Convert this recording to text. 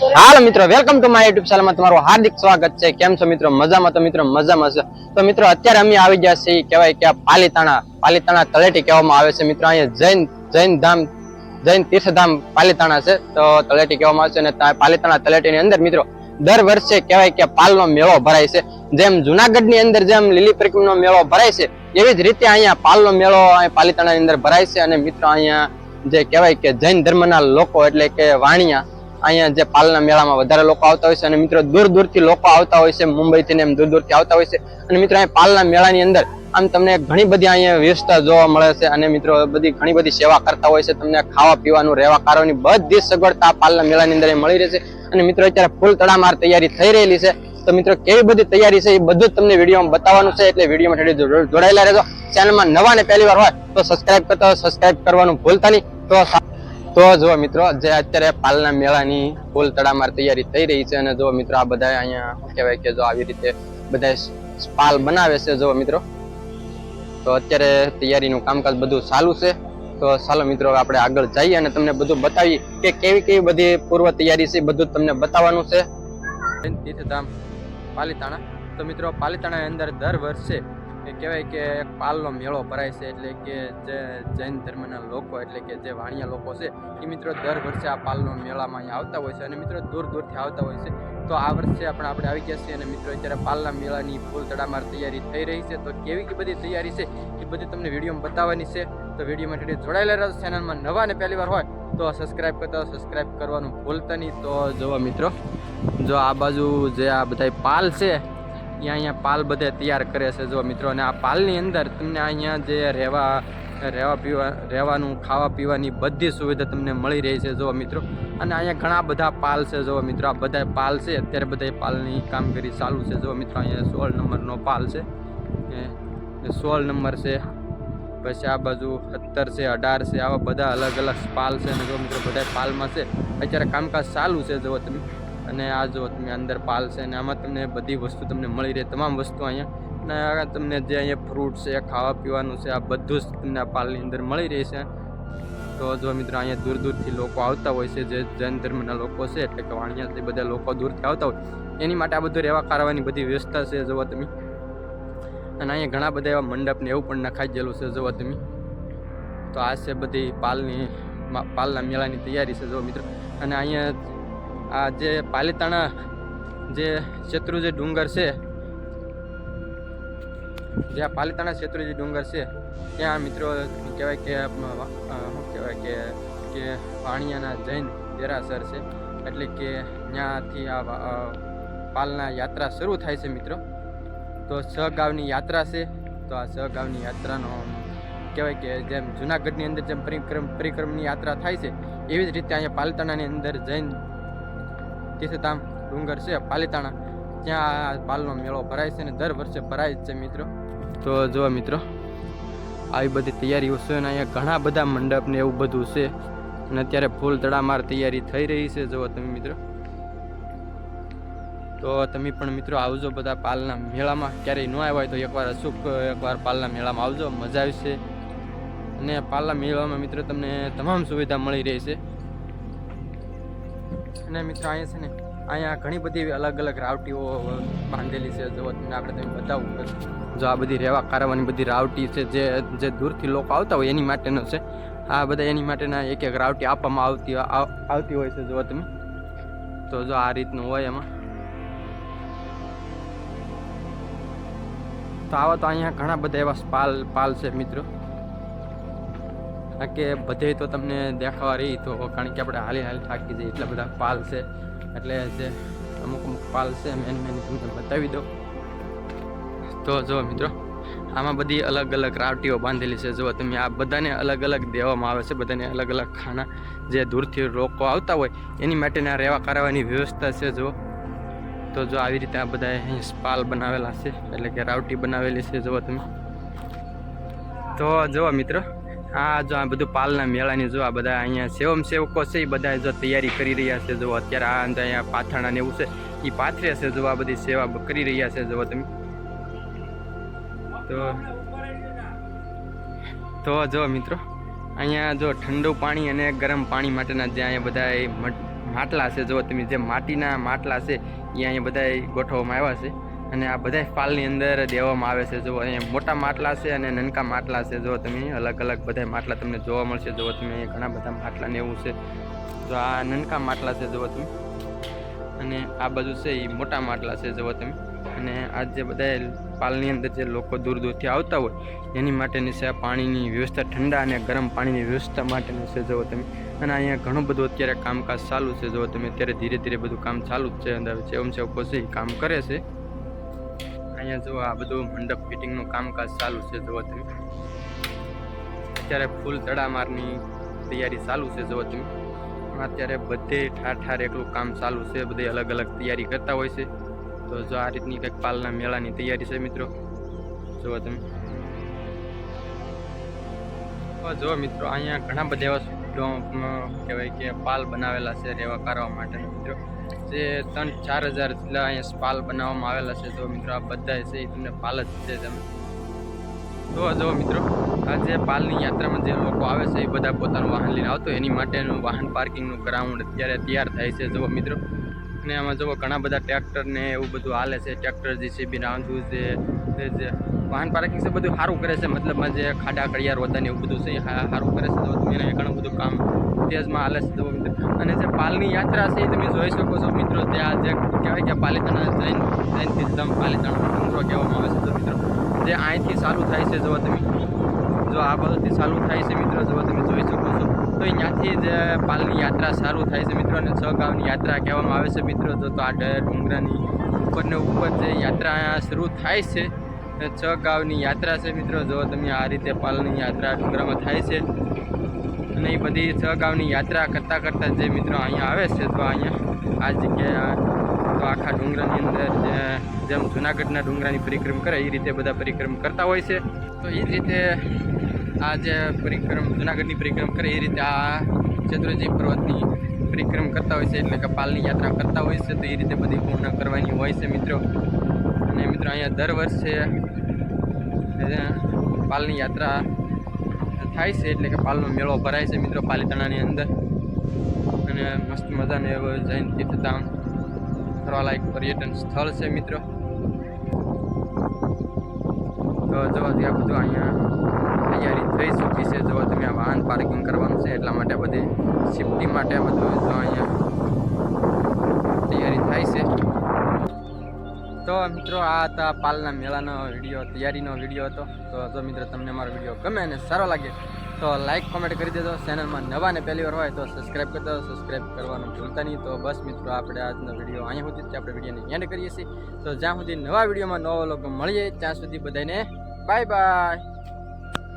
હાલો મિત્રો welcome to my YouTube ચેનલમાં તમારું હાર્દિક સ્વાગત છે. કેમ છો મિત્રો? મજામાં તો મિત્રો, મજામાં છે. તો મિત્રો, અત્યારે અમે આવી ગયા છીએ, કહેવાય કે પાલીતાણા પાલીતાણા તળેટી કહેવામાં આવે છે. મિત્રો, અહીંયા જૈન જૈન ધામ, જૈન તીર્થધામ પાલીતાણા છે. તો તળેટી કહેવામાં આવે છે અને પાલીતાણા તળેટીની અંદર મિત્રો, દર વર્ષે કહેવાય કે પાલનો મેળો ભરાય છે. જેમ જુનાગઢની અંદર જેમ લીલી પરિક્રમનો મેળો ભરાય છે, એવી જ રીતે અહીંયા પાલનો મેળો પાલીતાણાની અંદર ભરાય છે. અને મિત્રો, અહીંયા જે કહેવાય કે જૈન ધર્મના લોકો એટલે કે વાણિયા અહીંયા જે પાલના મેળામાં વધારે લોકો આવતા હોય છે અને મિત્રો દૂર દૂરથી લોકો આવતા હોય છે, મુંબઈથી ને એમ દૂર દૂરથી આવતા હોય છે. અને મિત્રો અહીંયા પાલના મેળાની અંદર આમ તમને ઘણી બધી અહીંયા વ્યવસ્થા જોવા મળે છે અને મિત્રો બધી ઘણી બધી સેવા કરતા હોય છે, તમને ખાવા પીવાનું, રહેવા કરવાની બધી સગવડતા પાલના મેળાની અંદર મળી રહેશે અને મિત્રો અત્યારે ફૂલ તડામાર તૈયારી થઈ રહેલી છે. તો મિત્રો કેવી બધી તૈયારી છે એ બધું તમને વિડીયોમાં બતાવવાનું છે, એટલે વિડીયોમાં જો- જોડાયેલા રહેજો. ચેનલમાં નવા ને પહેલી વાર હોય તો સબસ્ક્રાઇબ કરતા સબસ્ક્રાઇબ કરવાનું ભૂલતા નહીં. તો તો જો મિત્રો, જે અત્યારે પાલના મેળાની ફૂલ તડામાર તૈયારી થઈ રહી છે અને જો મિત્રો, આ બધા અહીંયા કહેવાય કે જો આવી રીતે બધા પાલ બનાવે છે જો મિત્રો. તો અત્યારે તૈયારીનું કામકાજ બધું ચાલુ છે. તો ચાલો મિત્રો આપણે આગળ જઈએ અને તમને બધું બતાવી કે કેવી કેવી બધી પૂર્વ તૈયારી છે બધું તમને બતાવવાનું છે. તીર્થધામ પાલીતાણા. તો મિત્રો પાલીતાણા અંદર દર વર્ષે એ કહેવાય કે પાલનો મેળો ભરાય છે એટલે કે જે જૈન ધર્મના લોકો એટલે કે જે વાણિયા લોકો છે, એ મિત્રો દર વર્ષે આ પાલનો મેળામાં અહીંયા આવતા હોય છે અને મિત્રો દૂર દૂરથી આવતા હોય છે. તો આ વર્ષે આપણે આપણે આવી ગયા છીએ અને મિત્રો અત્યારે પાલના મેળાની ફૂલ તડામાર તૈયારી થઈ રહી છે. તો કેવી કે બધી તૈયારી છે એ બધી તમને વિડીયોમાં બતાવવાની છે. તો વિડીયોમાં થોડી જોડાયેલા રહો ચેનલમાં નવા ને પહેલી વાર હોય તો સબસ્ક્રાઈબ કરતા સબસ્ક્રાઈબ કરવાનું ભૂલતા નહીં. તો જુઓ મિત્રો, જો આ બાજુ જે આ બધા પાલ છે ત્યાં અહીંયા પાલ બધે તૈયાર કરે છે. જો મિત્રો, અને આ પાલની અંદર તમને અહીંયા જે રહેવા રહેવા પીવા રહેવાનું, ખાવા પીવાની બધી સુવિધા તમને મળી રહી છે. જો મિત્રો, અને અહીંયા ઘણા બધા પાલ છે. જો મિત્રો, આ બધા પાલ છે. અત્યારે બધા પાલની કામગીરી ચાલુ છે. જો મિત્રો, અહીંયા સોળ નંબરનો પાલ છે. સોળ નંબર છે. પછી આ બાજુ સત્તર છે, અઢાર છે. આવા બધા અલગ અલગ પાલ છે. અને જો મિત્રો, બધા પાલમાં છે. અત્યારે કામકાજ ચાલુ છે. જો તમે અને આ જો તમે અંદર પાલ છે અને આમાં તમને બધી વસ્તુ તમને મળી રહે, તમામ વસ્તુ અહીંયા. અને તમને જે અહીંયા ફ્રૂટ છે, ખાવા પીવાનું છે, આ બધું જ તમને આ પાલની અંદર મળી રહે છે. તો જો મિત્રો અહીંયા દૂર દૂરથી લોકો આવતા હોય છે, જે જૈન ધર્મના લોકો છે, એટલે કે વાણિયાથી બધા લોકો દૂરથી આવતા હોય, એની માટે આ બધું રહેવા કરવાની બધી વ્યવસ્થા છે, જોવા તમે. અને અહીંયા ઘણા બધા એવા મંડપ ને એવું પણ નખાઈ ગયેલું છે, જોવા તમે. તો આ છે બધી પાલની પાલના મેળાની તૈયારી છે જો મિત્રો. અને અહીંયા આ જે પાલીતાણા જે શેત્રુજી ડુંગર છે, જે આ પાલીતાણા શેત્રુજી ડુંગર છે, ત્યાં મિત્રો કહેવાય કે શું કહેવાય કે કે વાણિયાના જૈન દેરાસર છે. એટલે કે ત્યાંથી આ પાલના યાત્રા શરૂ થાય છે મિત્રો. તો સહગાવની યાત્રા છે. તો આ સહગાવની યાત્રાનો કહેવાય કે જેમ જુનાગઢની અંદર જેમ પરિક્રમ, પરિક્રમની યાત્રા થાય છે, એવી જ રીતે અહીંયા પાલતાણાની અંદર જૈન તીર્થધામ ડુંગર છે, પાલીતાણા. ત્યાં પાલનો મેળો ભરાય છે અને દર વર્ષે ભરાય જ છે મિત્રો. તો જો મિત્રો, આવી બધી તૈયારીઓ છે અને અહીંયા ઘણા બધા મંડપ ને એવું બધું છે. અને અત્યારે ફૂલ તડામાર તૈયારી થઈ રહી છે, જુઓ તમે મિત્રો. તો તમે પણ મિત્રો આવજો બધા પાલના મેળામાં. ક્યારેય ન આવ્યા હોય તો એકવાર અચૂક એકવાર પાલના મેળામાં આવજો, મજા આવશે. અને પાલના મેળામાં મિત્રો તમને તમામ સુવિધા મળી રહી છે અને મિત્રો અહીંયા છે ને, અહીંયા ઘણી બધી અલગ અલગ રાવટીઓ બાંધેલી છે જો તમને આપણે તમે બતાવું જો આ બધી રહેવા કારવાની બધી રાવટી છે જે જે દૂરથી લોકો આવતા હોય એની માટેનો છે. આ બધા એની માટેના એક એક રાવટી આપવામાં આવતી આવ- આવતી હોય છે જો તમે. તો જો આ રીતનું હોય એમાં. તો આવા તો અહીંયા ઘણા બધા એવા પાલ પાલ છે મિત્રો. કારણ કે બધે તો તમને દેખાવા રહી તો કારણ કે આપણે હાલી હાલી થાકી જઈએ. એટલા બધા પાલ છે. એટલે જે અમુક અમુક પાલ છે મેન મેન તમને બતાવી દો તો જો મિત્રો, આમાં બધી અલગ અલગ રાવટીઓ બાંધેલી છે. જો તમે, આ બધાને અલગ અલગ દેવામાં આવે છે. બધાને અલગ અલગ ખાના જે દૂરથી લોકો આવતા હોય, એની માટેના રહેવા કરાવવાની વ્યવસ્થા છે. જો તો જો આવી રીતે આ બધા અહીં પાલ બનાવેલા છે. એટલે કે રાવટી બનાવેલી છે. જુઓ તમે. તો જુઓ મિત્રો આ જો આ બધું પાલના મેળાની જો આ બધા અહીંયા સેવમ સેવકો છે, એ બધા જો તૈયારી કરી રહ્યા છે, જો અત્યારે આ અંદર અહીંયા પાથરણા ને એવું છે એ પાથરે છે, જો આ બધી સેવા કરી રહ્યા છે, જુઓ તમે. તો તો જો મિત્રો, અહીંયા જો ઠંડુ પાણી અને ગરમ પાણી માટેના જે અહીંયા બધા માટલા છે જો તમે, જે માટીના માટલા છે, એ અહીંયા બધા ગોઠવવામાં આવ્યા છે. અને આ બધા પાલની અંદર દેવામાં આવે છે. જો અહીંયા મોટા માટલા છે અને નાનકા માટલા છે. જો તમે અલગ અલગ બધા માટલા તમને જોવા મળશે. જો તમે ઘણા બધા માટલા ને એવું છે. જો આ નાનકા માટલા છે જો તમે. અને આ બાજુ છે એ મોટા માટલા છે જો તમે. અને આ જે બધા પાલની અંદર જે લોકો દૂર દૂરથી આવતા હોય, એની માટેની છે આ પાણીની વ્યવસ્થા ઠંડા અને ગરમ પાણીની વ્યવસ્થા માટેની છે જો તમે. અને અહીંયા ઘણું બધું અત્યારે કામકાજ ચાલુ છે જો તમે. અત્યારે ધીરે ધીરે બધું કામ ચાલુ જ છે. અંદર છે એ કામ કરે છે. અહીંયા જો આ બધું મંડપ ફિટિંગનું કામકાજ ચાલુ છે જોવો તમે. અત્યારે ફૂલ તડામારની તૈયારી ચાલુ છે જોવો તમે. અત્યારે બધે ઠાર ઠાર એકલું કામ ચાલુ છે, બધે અલગ અલગ તૈયારી કરતા હોય છે. તો જો આ રીતની કંઈક પાલના મેળાની તૈયારી છે, મિત્રો. જુઓ તમે. તો જો મિત્રો, અહીંયા ઘણા બધા એવા ડોમ કહેવાય કે પાલ બનાવેલા છે રહેવા કરવા માટે મિત્રો. જે ત્રણ ચાર હજાર જેટલા અહીંયા પાલ બનાવવામાં આવેલા છે. જો મિત્રો આ બધા છે, એ તમને પાલ જ છે તમે તો જુઓ મિત્રો, આ જે પાલની યાત્રામાં જે લોકો આવે છે, એ બધા પોતાનું વાહન લઈને આવતો એની માટેનું વાહન પાર્કિંગનું ગ્રાઉન્ડ અત્યારે તૈયાર થાય છે. જુઓ મિત્રો, અને આમાં જુઓ, ઘણા બધા ટ્રેક્ટર ને એવું બધું હાલે છે. ટ્રેક્ટર, જીસીબી રાંધું છે તે જે વાહન પાર્કિંગ છે બધું સારું કરે છે. મતલબમાં જે ખાડા, કડિયાર હોતા ને એવું બધું છે એ સારું કરે છે. તો એને ઘણું બધું કામ તેજમાં હાલે છે. તો અને જે પાલની યાત્રા છે એ તમે જોઈ શકો છો મિત્રો. ત્યાં જે કહેવાય કે પાલિતાણા જૈન જૈનથી એકદમ પાલિતાણા ડુંગરો કહેવામાં આવે છે. તો મિત્રો, જે અહીંથી ચાલુ થાય છે, જો તમે જો આ બાજુથી ચાલુ થાય છે મિત્રો, જો તમે જોઈ શકો છો. તો અહીંયાથી જ પાલની યાત્રા ચાલુ થાય છે મિત્રો. અને છ ગામની યાત્રા કહેવામાં આવે છે મિત્રો. તો આ ડુંગરાની ઉપર ને ઉપર જે યાત્રા શરૂ થાય છે એ છ ગાવની યાત્રા છે મિત્રો. જો તમે આ રીતે પાલની યાત્રા ડુંગરામાં થાય છે. અને એ બધી છ ગાવની યાત્રા કરતાં કરતાં જે મિત્રો અહીંયા આવે છે, તો અહીંયા આ જગ્યાએ તો આખા ડુંગરાની અંદર જેમ જુનાગઢના ડુંગરાની પરિક્રમ કરે, એ રીતે બધા પરિક્રમ કરતા હોય છે. તો એ જ રીતે આ જે પરિક્રમ, જુનાગઢની પરિક્રમ કરે, એ રીતે આ ચતુર્જી પર્વતની પરિક્રમ કરતા હોય છે, એટલે કે પાલની યાત્રા કરતા હોય છે, તો એ રીતે બધી પૂર્ણ કરવાની હોય છે મિત્રો. અને મિત્રો અહીંયા દર વર્ષે પાલની યાત્રા થાય છે એટલે કે પાલનો મેળો ભરાય છે મિત્રો પાલિતાણાની અંદર. અને મસ્ત મજાને એવું જૈન તીર્થધામ ફરવાલાયક પર્યટન સ્થળ છે મિત્રો. તો જો ત્યાં બધું અહીંયા તૈયારી થઈ ચૂકી છે. જો તમે આ વાહન પાર્કિંગ કરવાનું છે એટલા માટે બધી સેફટી માટે બધું અહીંયા તૈયારી થાય છે. તો મિત્રો, આ હતા પાલના મેળાનો વીડિયો તૈયારીનો વીડિયો હતો. તો જો મિત્રો, તમને મારો વીડિયો ગમે અને સારો લાગે, તો લાઈક કોમેન્ટ કરી દેજો. ચેનલમાં નવા ને પહેલી વાર હોય તો સબસ્ક્રાઈબ કરી દો સબસ્ક્રાઈબ કરવાનું ભૂલતા નહીં. તો બસ મિત્રો, આપણે આજનો વીડિયો અહીંયા સુધી આપણે વિડીયોને એન્ડ કરીએ છીએ. તો જ્યાં સુધી નવા વિડીયોમાં નવા લોકો મળીએ, ત્યાં સુધી બધાને બાય બાય